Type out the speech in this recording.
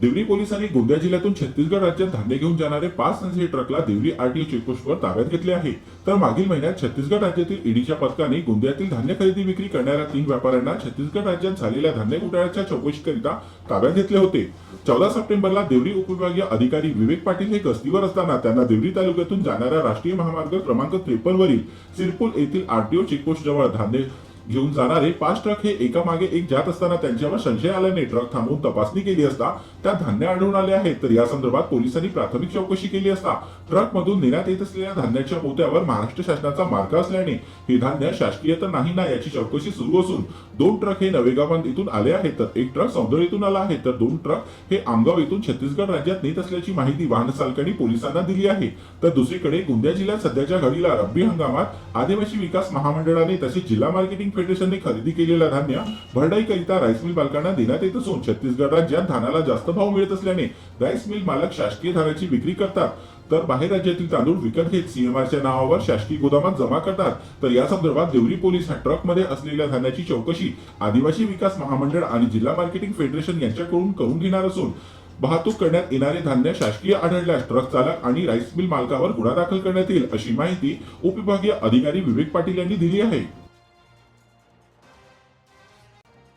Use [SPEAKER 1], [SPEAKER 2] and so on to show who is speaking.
[SPEAKER 1] देवरी पोलिसांनी गोंदिया जिल्ह्यातून छत्तीसगड राज्यात धान्य घेऊन जाणारे पाच संशयी ट्रकला देवरी आरटीओ चेकपोस्टवर ताब्यात घेतले आहे. तर मागील महिन्यात छत्तीसगड राज्यातील ईडीच्या पथकाने गोंदियातील धान्य खरेदी विक्री करणाऱ्या तीन व्यापाऱ्यांना छत्तीसगड राज्यात झालेल्या धान्य घोटाळ्याच्या चौकशीकरिता ताब्यात घेतले होते. चौदा सप्टेंबरला देवरी उपविभागीय अधिकारी विवेक पाटील हे गस्तीवर असताना त्यांना देवरी तालुक्यातून जाणाऱ्या राष्ट्रीय महामार्ग क्रमांक त्रेपन्न वरील सिरपूल येथील आरटीओ चेकपोस्ट जवळ धान्य घेऊन जाणारे पाच ट्रक हे एका मागे एक जात असताना त्यांच्यावर संशय आल्याने ट्रक थांबवून तपासणी केली असता त्यात धान्य आढळून आले आहेत. तर या संदर्भात पोलिसांनी प्राथमिक चौकशी केली असता ट्रक मधून नेण्यात येत असलेल्या धान्याच्या मोत्यावर महाराष्ट्र शासनाचा मार्ग असल्याने हे धान्य शासकीय तर नाही ना याची चौकशी सुरू असून दोन ट्रक हे नवेगावांत इथून आले आहेत. तर एक ट्रक सौंदर्य येथून आला आहे. तर दोन ट्रक हे आमगाव येथून छत्तीसगड राज्यात नेत असल्याची माहिती वाहन चालकांनी पोलिसांना दिली आहे. तर दुसरीकडे गोंदिया जिल्ह्यात सध्याच्या घडीला रब्बी हंगामात आदिवासी विकास महामंडळाने तसेच जिल्हा मार्केटिंग फेडरेशनने खरेदी केलेला धान्य भरडाईकरिता राईस मिल मालकांना देण्यात येत. असून छत्तीसगड राज्यात धानाला जास्त भाव मिळत असल्याने राईस मिल मालक शासकीय धान्याची विक्री करतात. तर बाहेर राज्यातील तांदूळ विकत घेत सीएमआरच्या नावावर शासकीय गोदामात जमा करतात. तर या संदर्भात देवरी पोलीस ह्या ट्रकमध्ये असलेल्या धान्याची चौकशी आदिवासी विकास महामंडळ आणि जिल्हा मार्केटिंग फेडरेशन यांच्याकडून करून घेणार असून वाहतूक करण्यात येणारे धान्य शासकीय आढळल्यास ट्रक चालक आणि राईस मिल मालकावर गुन्हा दाखल करण्यात येईल अशी माहिती उपविभागीय अधिकारी विवेक पाटील यांनी दिली आहे.